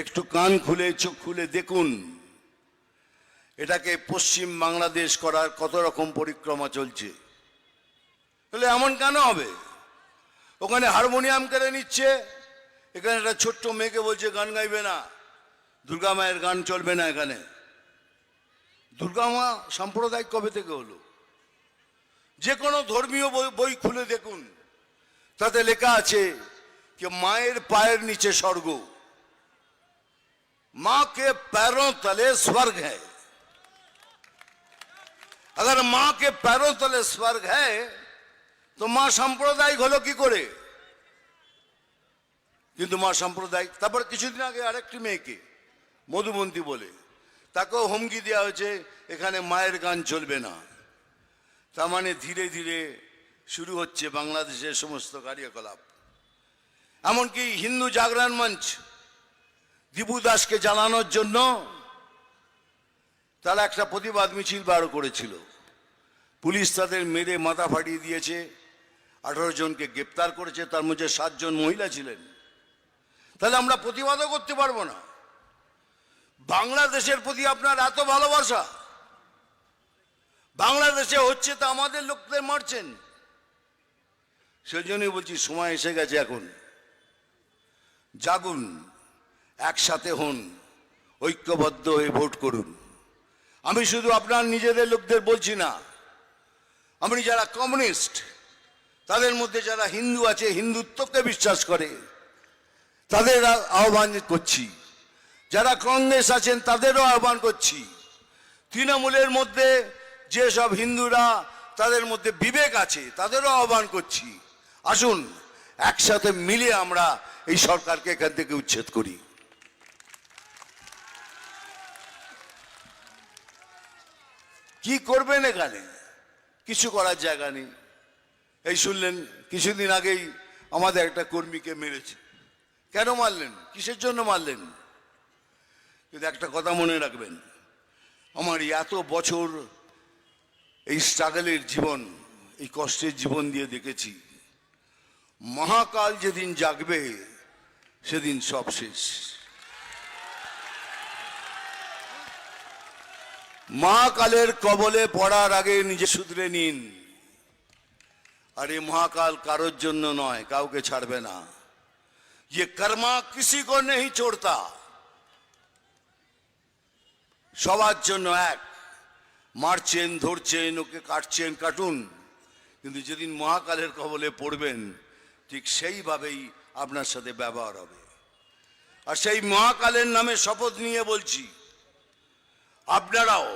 একটু কান খুলে, চোখ খুলে দেখুন। এটাকে পশ্চিম বাংলাদেশ করার কত রকম পরিক্রমা চলছে। তাহলে এমন কেন হবে? ওখানে হারমোনিয়াম কেড়ে নিচ্ছে, এখানে একটা ছোট্ট মেয়েকে বলছে, গান গাইবে না। দুর্গা মায়ের গান চলবে না এখানে। দুর্গা মা সাম্প্রদায়িক কবে থেকে হলো? যে কোনো ধর্মীয় বই খুলে দেখুন। তাতে লেখা আছে যে মায়ের পায়ের নিচে স্বর্গ। मां के पैरों तले स्वर्ग है अगर मां के पैरों तले स्वर्ग है তো মা সাম্প্রদায়িক হলো কি করে কিন্তু মা সাম্প্রদায়িক তারপর কিছুদিন আগে আরেকটি মেয়েকে মধুমন্তী বলে তাকেও হুমকি দেওয়া হয়েছে এখানে মায়ের গান চলবে না তার মানে ধীরে ধীরে শুরু হচ্ছে বাংলাদেশের সমস্ত কার্যকলাপ এমনকি হিন্দু জাগরণ মঞ্চ দীপু দাসকে জানানোর জন্য তারা একটা প্রতিবাদ মিছিল বার করেছিল। পুলিশ তাদের মেরে মাথা ফাটিয়ে দিয়েছে। আঠারো জনকে গ্রেপ্তার করেছে, তার মধ্যে সাতজন মহিলা ছিলেন। তাহলে আমরা প্রতিবাদও করতে পারব না। বাংলাদেশের প্রতি আপনার এত ভালোবাসা। বাংলাদেশে হচ্ছে তো আমাদের লোকদের মারছেন। সেই জন্যই বলছি, সময় এসে গেছে এখন। জাগুন। একসাথে হন, ঐক্যবদ্ধ হয়ে ভোট করুন। আমি শুধু আপনার নিজেদের লোকদের বলছি না, আমি যারা কমিউনিস্ট, তাদের মধ্যে যারা হিন্দু আছে, হিন্দুত্বকে বিশ্বাস করে, তাদের আহ্বান করছি। যারা কংগ্রেস আছেন, তাদেরও আহ্বান করছি। তৃণমূলের মধ্যে যেসব হিন্দুরা, তাদের মধ্যে বিবেক আছে, তাদেরও আহ্বান করছি। আসুন, একসাথে মিলে আমরা এই সরকারকে এখান থেকে উচ্ছেদ করি। কি করবেন এখানে? কিছু করার জায়গা নেই। এই শুনলেন, কিছুদিন আগেই আমাদের একটা কর্মীকে মেরেছে। কেন মারলেন? কিসের জন্য মারলেন? কিন্তু একটা কথা মনে রাখবেন, আমার এত বছর এই স্ট্রাগলের জীবন, এই কষ্টের জীবন দিয়ে দেখেছি, মহাকাল যেদিন জাগবে, সেদিন সব শেষ। মহাকালের কবলে পড়ার আগে নিজে শুধরে নিন আর এই মহাকাল কারোর জন্য নয় কাউকে ছাড়বে না ये कर्मा किसी को नहीं छोड़ता সবার জন্য এক মারছেন ধরছেন ওকে কাটছেন কাটুন কিন্তু যেদিন মহাকালের কবলে পড়বেন ঠিক সেইভাবেই আপনার সাথে ব্যবহার হবে আর সেই মহাকালের নামে শপথ নিয়ে বলছি আপনারাও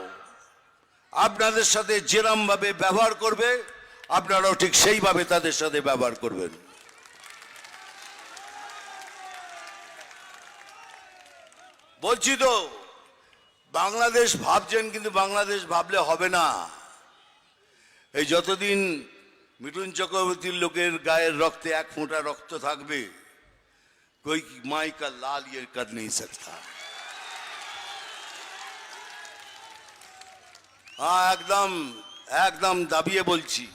আপনাদের সাথে যেরমভাবে ব্যবহার করবে, আপনারাও ঠিক সেইভাবে তাদের সাথে ব্যবহার করবেন। বলছি তো, বাংলাদেশ ভাবছেন কিন্তু বাংলাদেশ ভাবলে হবে না। এই যতদিন মিঠুন চক্রবর্তীর লোকের গায়ের রক্তে এক ফোঁটা রক্ত থাকবে, কই মাইকা লাল ইয়ের কাদ নেই সকতা হ্যাঁ একদম একদম দাবিয়ে বলছি।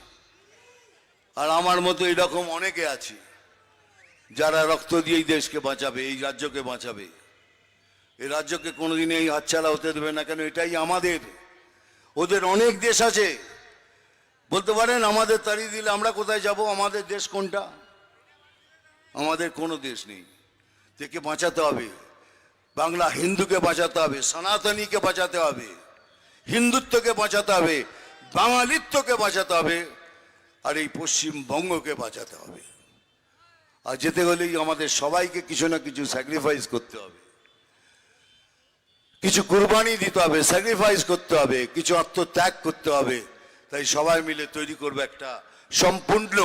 আর আমার মতো এরকম অনেকে আছে, যারা রক্ত দিয়ে এই দেশকে বাঁচাবে, এই রাজ্যকে বাঁচাবে। এই রাজ্যকে কোনোদিন এই হাতছাড়া হতে দেবে না কেন? এটাই আমাদের। ওদের অনেক দেশ আছে। বলতে পারেন, আমাদের তাড়িয়ে দিলে আমরা কোথায় যাব? আমাদের দেশ কোনটা? আমাদের কোনো দেশ নেই। থেকে বাঁচাতে হবে। বাংলা হিন্দুকে বাঁচাতে হবে, সনাতনীকে বাঁচাতে হবে। হিন্দুত্বকে বাঁচাতে হবে, বাঙালিত্বকে বাঁচাতে হবে, আর এই পশ্চিমবঙ্গকে বাঁচাতে হবে। আর যেতে গেলেই আমাদের সবাইকে কিছু না কিছু স্যাক্রিফাইস করতে হবে। কিছু কুরবানি দিতে হবে স্যাক্রিফাইস করতে হবে, কিছু আত্মত্যাগ করতে হবে। তাই সবাই মিলে তৈরি করবে একটা সম্পূর্ণ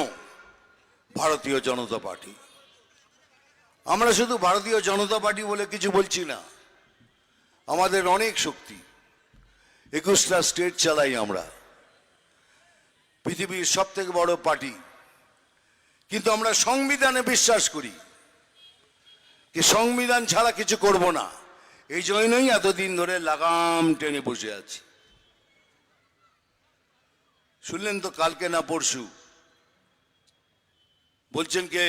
ভারতীয় জনতা পার্টি। আমরা শুধু ভারতীয় জনতা পার্টি বলে কিছু বলছি না। আমাদের অনেক শক্তি। একুশটা স্টেট চালাই আমরা। পৃথিবীর সব থেকে বড় পার্টি। কিন্তু আমরা সংবিধানে বিশ্বাস করি যে সংবিধান ছাড়া কিছু করব না। এই জন্যই এতদিন ধরে লাগাম টেনে বসে আছি। শুনলেন তো কালকে না পরশু? বলছেন কে,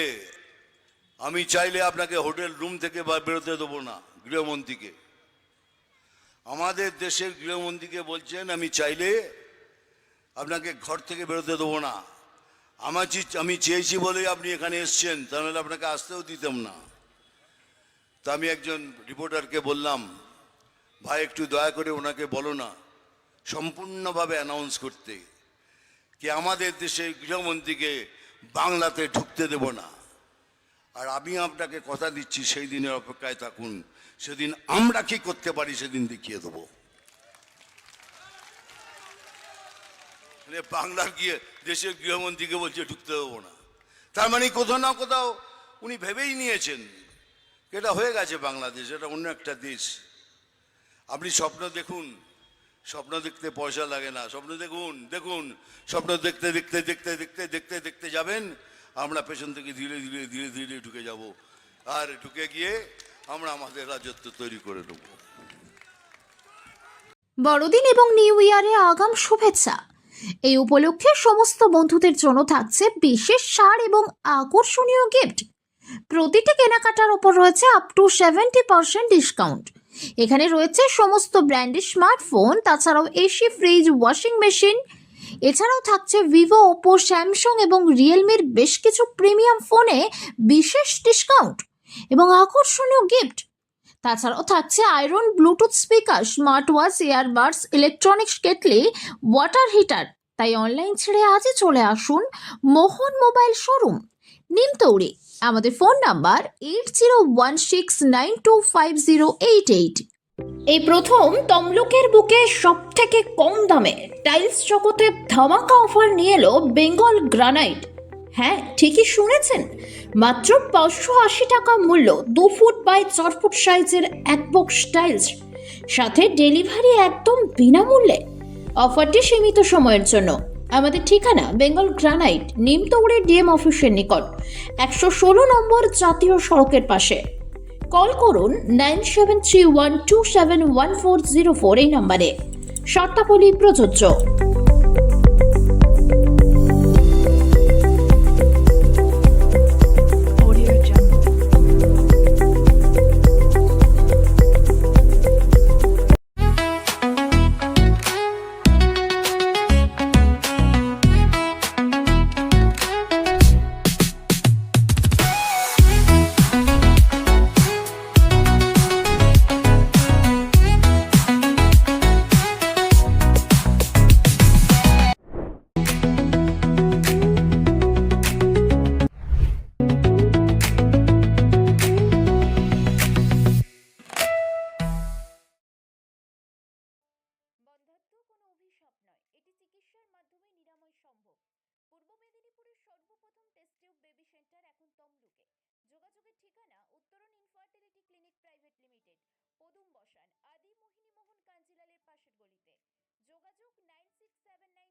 আমি চাইলে আপনাকে হোটেল রুম থেকে বেরোতে দেবো না, গৃহমন্ত্রীকে। আমাদের দেশের গৃহমন্ত্রীকে বলছেন, আমি চাইলে আপনাকে ঘর থেকে বেরোতে দেবো না। আমার আমি চেয়েছি বলেই আপনি এখানে এসছেন তাহলে আপনাকে আসতেও দিতাম না। তা আমি একজন রিপোর্টারকে বললাম, ভাই, একটু দয়া করে ওনাকে বলো না, সম্পূর্ণভাবে অ্যানাউন্স করতে কি আমাদের দেশের গৃহমন্ত্রীকে বাংলাতে ঢুকতে দেব না। আর আমি আপনাকে কথা দিচ্ছি, সেই দিনের অপেক্ষায় থাকুন। সেদিন আমরা কি করতে পারি সেদিন দেখিয়ে দেবো। বাংলার গিয়ে দেশের গৃহমন্ত্রীকে বলছে ঢুকতে দেবো না। তার মানে কোথাও না কোথাও উনি ভেবেই নিয়েছেন এটা হয়ে গেছে বাংলাদেশ, এটা অন্য একটা দেশ। আপনি স্বপ্ন দেখুন, স্বপ্ন দেখতে পয়সা লাগে না, স্বপ্ন দেখুন দেখুন, স্বপ্ন দেখতে দেখতে দেখতে দেখতে দেখতে দেখতে যাবেন, আমরা পেছন থেকে ধীরে ধীরে ধীরে ধীরে ঢুকে যাব। আর ঢুকে গিয়ে আমরা আমাদের রাজত্ব তৈরি করে নেব বড়দিন এবং নিউ ইয়ারে আগাম শুভেচ্ছা। এই উপলক্ষে সমস্ত বন্ধুদের জন্য থাকছে বিশেষ সার এবং আকর্ষণীয় গিফট প্রতিটি কেনাকাটার ওপর রয়েছে up to seventy percent discount এখানে রয়েছে সমস্ত ব্র্যান্ডের স্মার্টফোন তাছাড়াও এসি ফ্রিজ ওয়াশিং মেশিন এছাড়াও থাকছে ভিভো ওপো স্যামসাং এবং রিয়েলমির বেশ কিছু প্রিমিয়াম ফোনে বিশেষ ডিসকাউন্ট এবং আকর্ষণীয় গিফট তাছাড়াও থাকছে iron bluetooth speaker smart watch earbuds electronics kettle water heater তাই অনলাইন ছেড়ে আজই চলে আসুন মোহন মোবাইল শোরুম নিমতৌড়ি আমাদের phone number eight zero one six nine two five zero eight eight এই প্রথম তমলুকের বুকে সব থেকে কম দামে টাইলস জগতে ধামাকা অফার নিয়ে এলো বেঙ্গল গ্রানাইট। হ্যাঁ ঠিকই শুনেছেন। মাত্র পাঁচশো আশি টাকা মূল্য, দু ফুট বাই চার ফুট সাইজের এক বক্স টাইলস সাথে ডেলিভারি একদম বিনামূল্যে। অফারটি সীমিত সময়ের জন্য। আমাদের ঠিকানা, বেঙ্গল গ্রানাইট, নিমতৌড়ে ডিএম অফিসের নিকট, একশো ষোলো নম্বর জাতীয় সড়কের পাশে। কল করুন nine seven three one two seven one four zero four এই নম্বরে। শর্তাবলী প্রযোজ্য। সেন্টার এখন তমলুকে। যোগাযোগের ঠিকানা উত্তরণ ইনফার্টিলিটি ক্লিনিক প্রাইভেট লিমিটেড পদুম বসান, আদি মোহিনী মোহন কাঞ্জিলালের পাশের গলিতে। যোগাযোগ নাইন সিক্স সেভেন নাইন